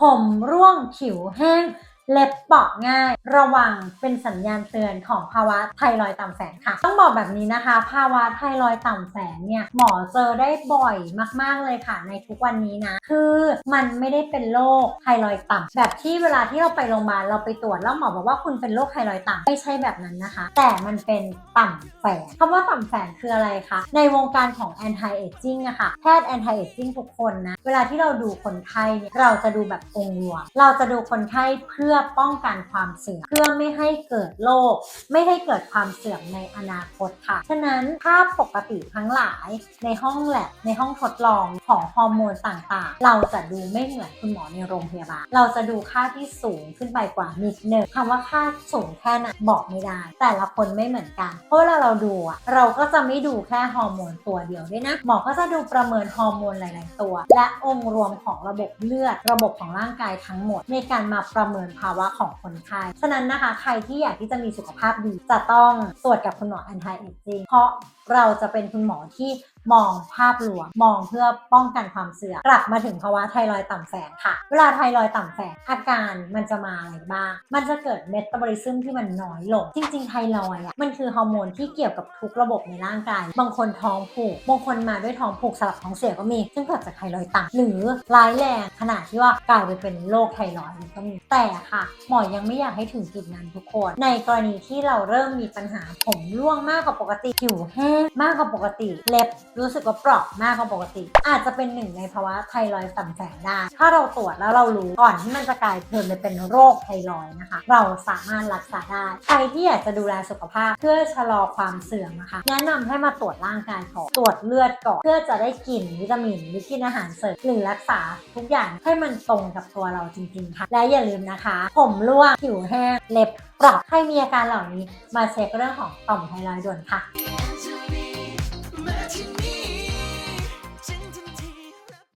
ผมร่วงผิวแห้ง เล็บเปราะง่าย ระวังเป็นสัญญาณเตือนของภาวะไทรอยต่ำแสงค่ะ ต้องบอกแบบนี้นะคะ ภาวะไทรอยต่ำแสงเนี่ยหมอเจอได้บ่อยมาก ๆเลยค่ะ ในทุกวันนี้นะ คือมันไม่ได้เป็นโรคไทรอยต่ำแบบที่เวลาที่เราไปโรงพยาบาลเราไปตรวจแล้วหมอบอกว่าคุณเป็นโรคไทรอยต่ำไม่ใช่แบบนั้นนะคะ แต่มันเป็นต่ำแฝงคำว่าต่ำแฝงคืออะไรคะในวงการของ anti aging อะค่ะแพทย์ anti aging ทุกคนนะเวลาที่เราดูคนไข้เนี่ยเราจะดูแบบองค์รวมเราจะดูคนไข้เพื่อป้องกันความเสื่อมเพื่อไม่ให้เกิดโรคไม่ให้เกิดความเสื่อมในอนาคตค่ะ ฉะนั้นถ้าปกติทั้งหลายในห้องแลบในห้องทดลองของฮอร์โมนต่างๆ เราจะดูไม่เหมือนคุณหมอในโรงพยาบาล เราจะดูค่าที่สูงขึ้นไปกว่านิดนึงคำว่าค่าสูงแค่ไหนบอกไม่ได้ แต่ละคนไม่เหมือนกัน เพราะเวลาเราดูอะเราก็จะไม่ดูแค่ฮอร์โมนตัวเดียวด้วยนะ หมอก็จะดูประเมินฮอร์โมนหลาย ๆ ตัว และองค์รวมของระบบเลือด ระบบของร่างกายทั้งหมด ในการมาประเมินภาวะของคนไข้ฉะนั้นนะคะ ใครที่อยากที่จะมีสุขภาพดีจะต้องตรวจกับคุณหมอ anti aging เพราะเราจะเป็นคุณหมอที่ มองภาพรวมมองเพื่อป้องกันความเสื่อมกลับมาถึงภาวะไทรอยต่ำแฝงค่ะ เวลาไทรอยต่ำแฝงอาการมันจะมาอะไรบ้าง มันจะเกิดเมตาบอลิซึมที่มันน้อยลง จริง ๆ ไทรอยอะมันคือฮอร์โมนที่เกี่ยวกับทุกระบบในร่างกาย บางคนท้องผูก บางคนมาด้วยท้องผูกสลับท้องเสียก็มี ซึ่งเกิดจากไทรอยต่ำหรือร้ายแรงขนาดที่ว่ากลายไปเป็นโรคไทรอยก็มี แต่ค่ะ หมอยังไม่อยากให้ถึงจุดนั้นทุกคน ในกรณีที่เราเริ่มมีปัญหาผมร่วงมากกว่าปกติผิวแห้งมากกว่าปกติเล็บรู้สึกว่าเปราะมากกว่าปกติ อาจจะเป็นหนึ่งในภาวะไทรอยด์ต่ำแฝงได้ ถ้าเราตรวจแล้วเรารู้ก่อนที่มันจะกลายเป็นไปเป็นโรคไทรอยด์นะคะ เราสามารถรักษาได้ ใครที่อยากจะดูแลสุขภาพเพื่อชะลอความเสื่อมนะคะ แนะนำให้มาตรวจร่างกายก่อนตรวจเลือดก่อนเพื่อจะได้กินวิตามินหรือกินอาหารเสริมหรือรักษาทุกอย่างให้มันตรงกับตัวเราจริงๆค่ะ และอย่าลืมนะคะ ผมร่วงผิวแห้งเล็บเปราะใครมีอาการเหล่านี้มาเช็คเรื่องของต่อมไทรอยด์ด่วนค่ะ